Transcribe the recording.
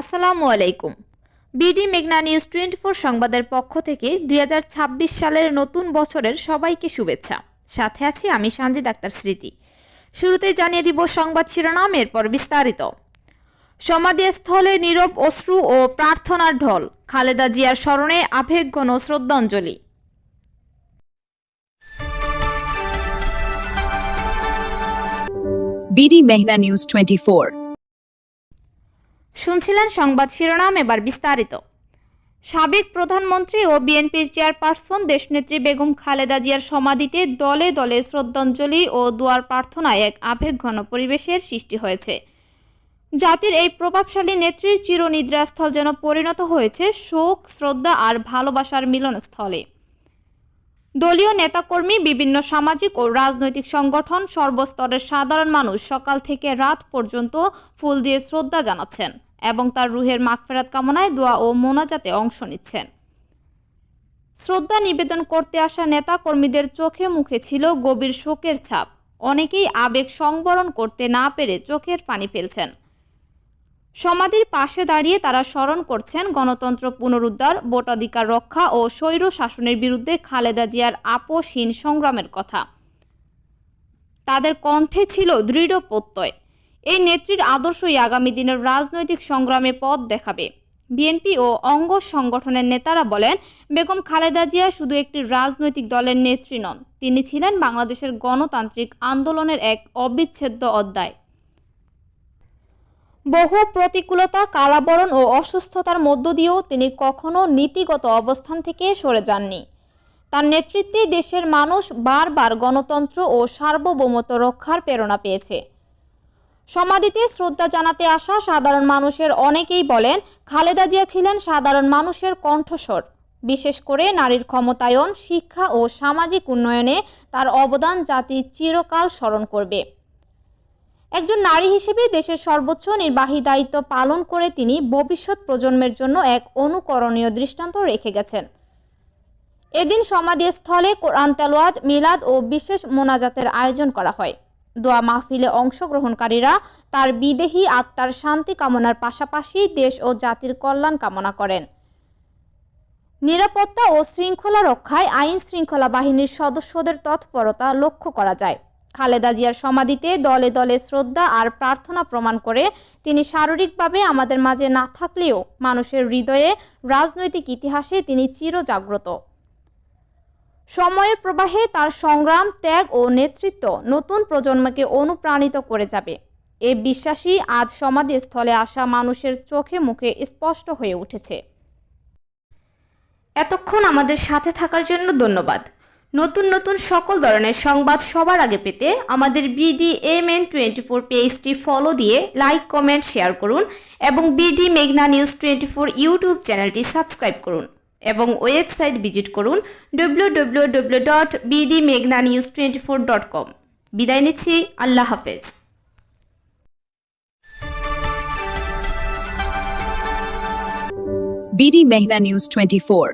আসসালামু আলাইকুম। বিডি মেঘনা নিউজ টোয়েন্টি ফোর সংবাদের পক্ষ থেকে দু হাজার ছাব্বিশ সালের নতুন বছরের সবাইকে শুভেচ্ছা। সাথে আছি আমি সানজিদ আক্তার স্মৃতি। শুরুতেই জানিয়ে দিব সংবাদ শিরোনাম, এরপর বিস্তারিত। সমাধিস্থলে নীরব অশ্রু ও প্রার্থনার ঢল, খালেদা জিয়ার স্মরণে আবেগঘন শ্রদ্ধাঞ্জলি। বিডি মেঘনা নিউজ টোয়েন্টি শুনছিলেন সংবাদ শিরোনাম এবার বিস্তারিত। সাবেক প্রধানমন্ত্রী ও বিএনপির চেয়ারপারসন দেশনেত্রী বেগম খালেদা জিয়ার সমাধিতে দলে দলে শ্রদ্ধাঞ্জলি ও দুয়ার প্রার্থনায় এক আবেগঘন পরিবেশের সৃষ্টি হয়েছে। জাতির এই প্রভাবশালী নেত্রীর চিরনিদ্রাস্থল যেন পরিণত হয়েছে শোক, শ্রদ্ধা আর ভালোবাসার মিলনস্থলে। দলীয় নেতাকর্মী, বিভিন্ন সামাজিক ও রাজনৈতিক সংগঠন, সর্বস্তরের সাধারণ মানুষ সকাল থেকে রাত পর্যন্ত ফুল দিয়ে শ্রদ্ধা জানাচ্ছেন। এবং তার রুহের মাগফেরাত কামনায় দোয়া ও মোনাজাতে অংশ নিচ্ছেন। শ্রদ্ধা নিবেদন করতে আসা নেতা কর্মীদের চোখে মুখে ছিল গভীর শোকের ছাপ। অনেকেই আবেগ সংবরণ করতে না পেরে চোখের পানি ফেলছেন। সমাধির পাশে দাঁড়িয়ে তারা স্মরণ করছেন গণতন্ত্র পুনরুদ্ধার, ভোটাধিকার রক্ষা ও স্বৈর শাসনের বিরুদ্ধে খালেদা জিয়ার আপোষহীন সংগ্রামের কথা। তাদের কণ্ঠে ছিল দৃঢ় প্রত্যয়। এই নেত্রীর আদর্শই আগামী দিনের রাজনৈতিক সংগ্রামে পথ দেখাবে। বিএনপি ও অঙ্গ সংগঠনের নেতারা বলেন, বেগম খালেদা জিয়া শুধু একটি রাজনৈতিক দলের নেত্রী নন, তিনি ছিলেন বাংলাদেশের গণতান্ত্রিক আন্দোলনের এক অবিচ্ছেদ্য অধ্যায়। বহু প্রতিকূলতা, কারাবরণ ও অসুস্থতার মধ্য দিয়েও তিনি কখনো নীতিগত অবস্থান থেকে সরে যাননি। তার নেতৃত্বে দেশের মানুষ বারবার গণতন্ত্র ও সার্বভৌমত্ব রক্ষার প্রেরণা পেয়েছে। সমাধিতে শ্রদ্ধা জানাতে আসা সাধারণ মানুষের অনেকেই বলেন, খালেদা জিয়া ছিলেন সাধারণ মানুষের কণ্ঠস্বর। বিশেষ করে নারীর ক্ষমতায়ন, শিক্ষা ও সামাজিক উন্নয়নে তার অবদান জাতি চিরকাল স্মরণ করবে। একজন নারী হিসেবে দেশের সর্বোচ্চ নির্বাহী দায়িত্ব পালন করে তিনি ভবিষ্যৎ প্রজন্মের জন্য এক অনুকরণীয় দৃষ্টান্ত রেখে গেছেন। এদিন সমাধিস্থলে কোরআন তেলোয়াত মিলাদ ও বিশেষ মোনাজাতের আয়োজন করা হয়। দোয়া মাহফিলে অংশগ্রহণকারীরা তার বিদেহী আত্মার শান্তি কামনার পাশাপাশি দেশ ও জাতির কল্যাণ কামনা করেন। নিরাপত্তা ও শৃঙ্খলা রক্ষায় আইন শৃঙ্খলা বাহিনীর সদস্যদের তৎপরতা লক্ষ্য করা যায়। খালেদা জিয়ার সমাধিতে দলে দলে শ্রদ্ধা আর প্রার্থনা প্রমাণ করে তিনি শারীরিকভাবে আমাদের মাঝে না থাকলেও মানুষের হৃদয়ে রাজনৈতিক ইতিহাসে তিনি চিরজাগ্রত। সময়ের প্রবাহে তার সংগ্রাম, ত্যাগ ও নেতৃত্ব নতুন প্রজন্মকে অনুপ্রাণিত করে যাবে। এ বিশ্বাসই আজ সমাধিস্থলে আসা মানুষের চোখে মুখে স্পষ্ট হয়ে উঠেছে। এতক্ষণ আমাদের সাথে থাকার জন্য ধন্যবাদ। নতুন নতুন সকল ধরনের সংবাদ সবার আগে পেতে আমাদের BD M N twenty four পেজটি ফলো দিয়ে লাইক কমেন্ট শেয়ার করুন এবং বিডি মেঘনা নিউজ টোয়েন্টি ফোর ইউটিউব চ্যানেলটি সাবস্ক্রাইব করুন। এবং ওয়েবসাইট ভিজিট করুন W W W dot news twenty four dot com বিদায় নিচ্ছি, আল্লাহ হাফেজ। বিডি মেঘনা নিউজ টোয়েন্টি ফোর